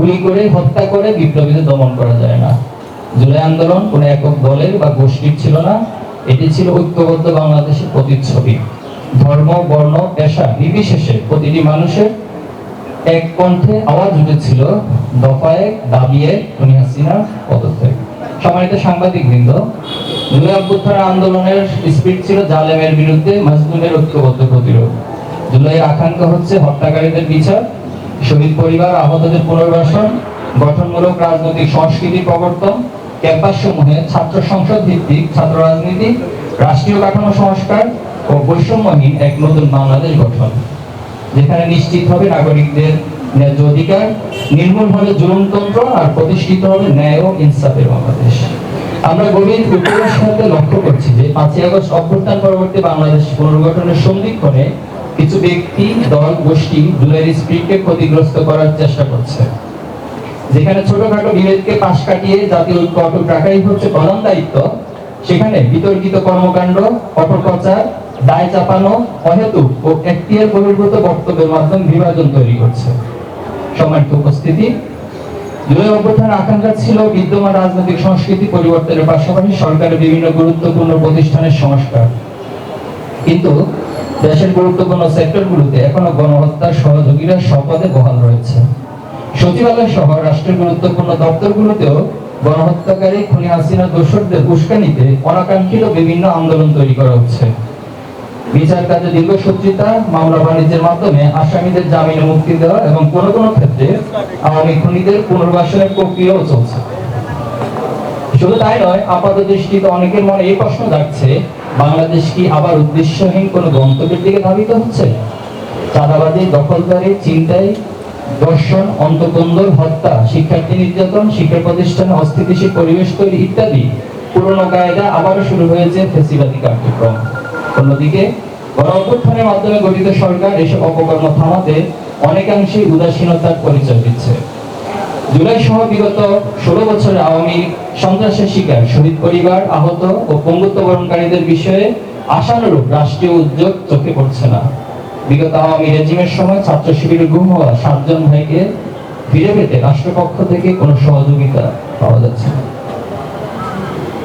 গুলি করে হত্যা করে বিপ্লবীদের দমন করা যায় না। জুলাই আন্দোলন কোনো একক দলের বা গোষ্ঠীর ছিল না। এটি ছিল ঐক্যবদ্ধ বাংলাদেশের প্রতিচ্ছবি। ধর্ম, বর্ণ, পেশা নির্বিশেষে প্রতিটি মানুষের এক কণ্ঠে আওয়াজ উঠেছিল, দফায়, দাবিয়ে খুনি হাসিনার পদত্যাগ। সম্মানিত সাংবাদিক বৃন্দ জুলাই অভ্যুত্থান আন্দোলনের স্পিড ছিল জালেমের বিরুদ্ধে মাজলুমের ঐক্যবদ্ধ প্রতিরোধ। জুলাই আকাঙ্ক্ষা হচ্ছে হত্যাকারীদের বিচার শহীদ পরিবার, আহতদের পুনর্বাসন, গঠনমূলক রাজনৈতিক সংস্কৃতি প্রবর্তন, ক্যাম্পাস সমূহে ছাত্র সংসদ ভিত্তিক ছাত্র রাজনীতি, রাষ্ট্রীয় কাঠামো সংস্কার ও বৈষম্যহীন এক নতুন বাংলাদেশ গঠন, যেখানে নিশ্চিত হবে নাগরিকদের ন্যায্য অধিকার, নির্মূল হবে জুলুমতন্ত্র আর প্রতিষ্ঠিত হবে ন্যায় ও ইনসাফের বাংলাদেশ। আমরা গভীর উদ্বেগের সাথে লক্ষ্য করছি যে পাঁচই আগস্ট অভ্যুত্থান পরবর্তী বাংলাদেশ পুনর্গঠনের সন্ধিক্ষণে কিছু ব্যক্তি দল, গোষ্ঠী জুলাইয়ের স্পিরিটকে ক্ষতিগ্রস্ত করার চেষ্টা করছে। যেখানে ছোটখাটো বিভেদকে পাশ কাটিয়ে জাতীয় ঐক্য অটুট রাখাই হচ্ছে প্রধান দায়িত্ব, সেখানে বিতর্কিত কর্মকাণ্ড, অপপ্রচার, দায় চাপানো, অহেতুক ও এখতিয়ার বহির্ভূত বক্তব্যের মাধ্যমে বিভাজন তৈরি করছে। সম্মানিত উপস্থিতি, জুলাই অভ্যুত্থান আকাঙ্ক্ষা ছিল বিদ্যমান রাজনৈতিক সংস্কৃতি পরিবর্তনের পাশাপাশি সরকারের বিভিন্ন গুরুত্বপূর্ণ প্রতিষ্ঠানের সংস্কার। কিন্তু দেশের গুরুত্বপূর্ণ সেক্টরগুলোতে এখনও গণহত্যার সহযোগীরা সপদে বহাল রয়েছে। সচিবালয় সহ রাষ্ট্রের গুরুত্বপূর্ণ দপ্তরগুলোতেও গণহত্যাকারী খুনি হাসিনা দোষরদের উস্কানিতে অনাকাঙ্ক্ষিত বিভিন্ন আন্দোলন তৈরি করা হচ্ছে। বিচার কাজে দীর্ঘসূত্রিতা মামলা বাণিজ্যের মাধ্যমে আসামিদের জামিনে মুক্তি দেওয়া এবং কোন কোন ক্ষেত্রে আওয়ামী খুনিদের পুনর্বাসনের প্রক্রিয়াও চলছে। শুধু তাই নয় আপাত দৃষ্টিতে অনেকের মনে এই প্রশ্ন জাগছে বাংলাদেশ কি আবার উদ্দেশ্যহীন কোন গন্তব্যের দিকে ধাবিত হচ্ছে? চাঁদাবাজি দখলদারি চিন্তাই দর্শন অন্তকন্দর, হত্যা, শিক্ষার্থী নির্যাতন শিক্ষা প্রতিষ্ঠানে অস্থিতিশীল পরিবেশ তৈরি ইত্যাদি। পুরনো কায়দা আবারও শুরু হয়েছে ফেসিবাদী কার্যক্রম। অন্যদিকে গণ অভ্যুত্থানের মাধ্যমে গঠিত সরকার এসব অপকর্ম থামাতে অনেকাংশেই উদাসীনতার পরিচয় দিচ্ছে। জুলাই সহ বিগত ষোলো বছরে আওয়ামী সন্ত্রাসের শিকার, শহীদ পরিবার, আহত ও পঙ্গুত্ব বরণকারীদের বিষয়ে আশানুরূপ রাষ্ট্রীয় উদ্যোগ চোখে পড়ছে না। বিগত আওয়ামী রেজিমের সময় ছাত্র শিবিরে গুম হওয়া সাতজন ভাইকে ফিরে পেতে রাষ্ট্রপক্ষ থেকে কোনো সহযোগিতা পাওয়া যাচ্ছে না।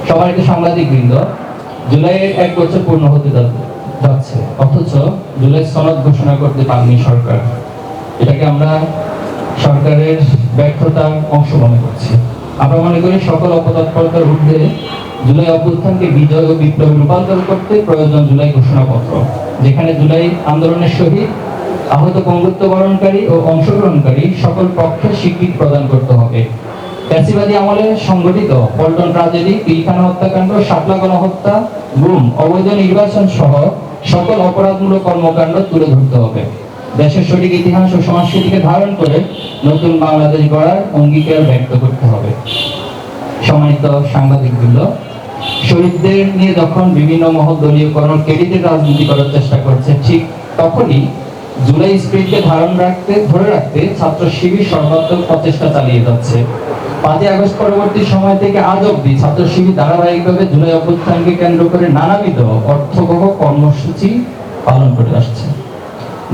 সম্মানিত সাংবাদিক বৃন্দ জুলাইয়ের এক বছর পূর্ণ হতে যাচ্ছে, অথচ জুলাই সনদ ঘোষণা করতে পারেনি সরকার। এটাকে আমরা সরকারের ব্যর্থতার অংশ মনে করছি। আমরা মনে করি সকল অপতৎপরতার ঊর্ধ্বে জুলাই অভ্যুত্থানকে বিজয় ও বিপ্লবে রূপান্তর করতে প্রয়োজন জুলাই ঘোষণাপত্র, যেখানে জুলাই আন্দোলনের শহীদ আহত পঙ্গুত্ব বরণকারী ও অংশগ্রহণকারী সকল পক্ষের স্বীকৃতি প্রদান করতে হবে। ফ্যাসিবাদী আমলে সংগঠিত পল্টন ট্রাজেডি, পিলখানা হত্যাকাণ্ড, শাপলা গণহত্যা, গুম, অবৈধ নির্বাচন সহ সকল অপরাধমূলক কর্মকাণ্ড তুলে ধরতে হবে। দেশের সঠিক ইতিহাস ও সংস্কৃতিকে ধারণ করে নতুন বাংলাদেশ গড়ার অঙ্গীকার ব্যক্ত করতে হবে। সম্মানিত সাংবাদিকবৃন্দ, শহীদদের নিয়ে যখন বিভিন্ন মহল দলীয়করণ ক্রেডিটের রাজনীতি করার চেষ্টা করছে, ঠিক তখনই জুলাই স্পিরিটকে ধারণ রাখতে, ধরে রাখতে ছাত্র শিবির সর্বাত্মক প্রচেষ্টা চালিয়ে যাচ্ছে। পাঁচই আগস্ট পরবর্তী সময় থেকে আজ অব্দি ছাত্র শিবির ধারাবাহিকভাবে জুলাই অভ্যুত্থানকে কেন্দ্র করে নানাবিধ অর্থবহ কর্মসূচি পালন করে আসছে।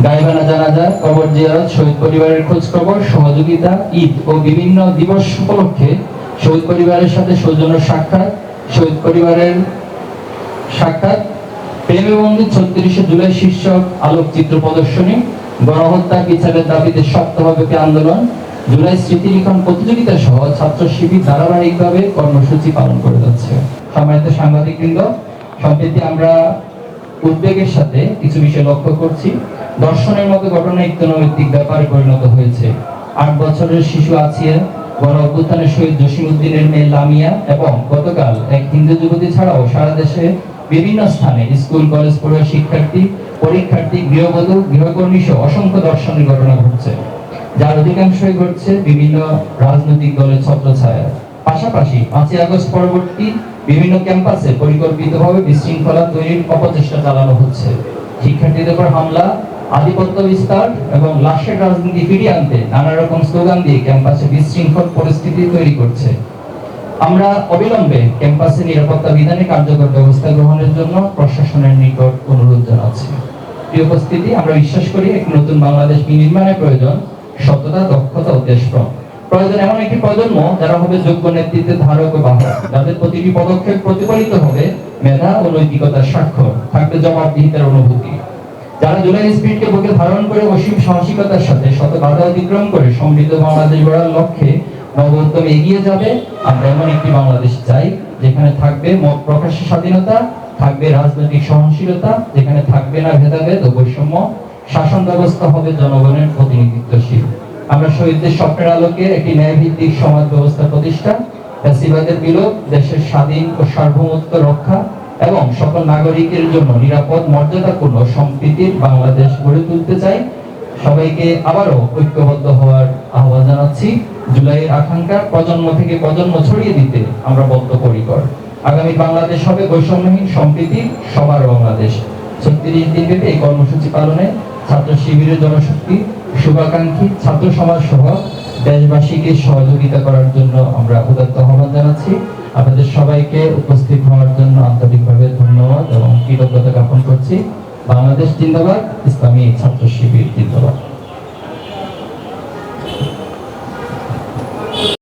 গাইবানা জানাজা, কবর জিয়ারত, শহীদ পরিবারের খোঁজ খবর সহযোগিতা, ঈদ ও বিভিন্ন দিবস উপলক্ষে শহীদ পরিবারের সাথে সৌজন্য সাক্ষাৎ, শহীদ পরিবারের সাক্ষাৎ, প্রেমে বন্ধু ছত্রিশে জুলাই শীর্ষক আলোকচিত্র প্রদর্শনী, গণহত্যা বিচারের দাবিতে সপ্তাহব্যাপী আন্দোলন, জুলাই স্মৃতিলিখন প্রতিযোগিতা সহ ছাত্র শিবির ধারাবাহিকভাবে কর্মসূচি পালন করে যাচ্ছে। সম্মানিত সাংবাদিকবৃন্দ, সম্প্রতি আমরা উদ্বেগের সাথে কিছু বিষয় লক্ষ্য করছি। দর্শনের মতো ঘটনা একটু নৈতিক ব্যাপারে পরিণত হয়েছে। আট বছরের শিশু আছিয়া গণ অভ্যুত্থানের শহীদ জসিমউদ্দিনের মেয়ে লামিয়া এবং গতকাল এক হিন্দু যুবতী ছাড়াও সারা দেশে বিভিন্ন স্থানে স্কুল, কলেজ, পড়ুয়া শিক্ষার্থী, পরীক্ষার্থী, গৃহবধূ, গৃহকর্মী সহ অসংখ্য দর্শনের ঘটনা ঘটছে। যার অধিকাংশই ঘটছে বিভিন্ন রাজনৈতিক দলের ছত্রছায়া পাশাপাশি পাঁচই আগস্ট পরবর্তী বিভিন্ন ক্যাম্পাসে পরিকল্পিতভাবে বিশৃঙ্খলা তৈরির অপচেষ্টা চালানো হচ্ছে। শিক্ষার্থীদের উপর হামলা আধিপত্য বিস্তার এবং লাশের রাজনীতি ফিরিয়ে আনতে নানা রকম স্লোগান দিয়ে ক্যাম্পাসে বিশৃঙ্খল পরিস্থিতি তৈরি করছে। আমরা অবিলম্বে ক্যাম্পাসে নিরাপত্তা বিধানে কার্যকর ব্যবস্থা গ্রহণের জন্য প্রশাসনের নিকট অনুরোধ জানাচ্ছি। প্রিয় উপস্থিতি, আমরা বিশ্বাস করি এক নতুন বাংলাদেশ বিনির্মাণের প্রয়োজন সততা দক্ষতা ও প্রয়োজন এমন একটি প্রজন্ম যারা হবে যোগ্য নেতৃত্বে ধারক ও বাহক, যাদের প্রতিটি পদক্ষেপ প্রতিফলিত হবে মেধা ও নৈতিকতার স্বাক্ষর, থাকবে জবাবদিহিতার অনুভূতি। যারা জুলাই স্পিরিটকে বুকে ধারণ করে অসীম সাহসিকতার সাথে শত বাধা অতিক্রম করে সমৃদ্ধ বাংলাদেশ গড়ার লক্ষ্যে নবোদ্যমে এগিয়ে যাবে, আমরা এমন একটি বাংলাদেশ চাই, যেখানে থাকবে মত প্রকাশের স্বাধীনতা, থাকবে রাজনৈতিক সহনশীলতা, যেখানে থাকবে না ভেদাভেদ ও বৈষম্য, শাসন ব্যবস্থা হবে জনগণের প্রতিনিধিত্বশীল। আমরা শহীদদের স্বপ্নের আলোকে একটি ন্যায়ভিত্তিক সমাজ ব্যবস্থা প্রতিষ্ঠা, ফ্যাসিবাদের বিলোপ, দেশের স্বাধীন ও সার্বভৌমত্ব রক্ষা এবং সকল নাগরিকের জন্য নিরাপদ মর্যাদাপূর্ণ সম্প্রীতির বাংলাদেশ গড়ে তুলতে চাই। সবাইকে আবারও ঐক্যবদ্ধ হওয়ার আহ্বান জানাচ্ছি। জুলাইয়ের আকাঙ্ক্ষা প্রজন্ম থেকে প্রজন্ম ছড়িয়ে দিতে আমরা বদ্ধ বদ্ধপরিকর। আগামী বাংলাদেশ হবে বৈষম্যহীন সম্প্রীতি, সবার বাংলাদেশ। ছত্রিশ দিন ব্যাপী এই কর্মসূচি পালনে ছাত্র শিবিরের জনশক্তি, শুভাকাঙ্ক্ষী ছাত্র সমাজ সহ দেশবাসীকে সহযোগিতা করার জন্য আমরা উদাত্ত আহ্বান জানাচ্ছি। আপনাদের সবাইকে উপস্থিত হওয়ার জন্য আন্তরিকভাবে ধন্যবাদ এবং কৃতজ্ঞতা জ্ঞাপন করছি। বাংলাদেশ জিন্দাবাদ ইসলামী ছাত্র শিবির জিন্দাবাদ।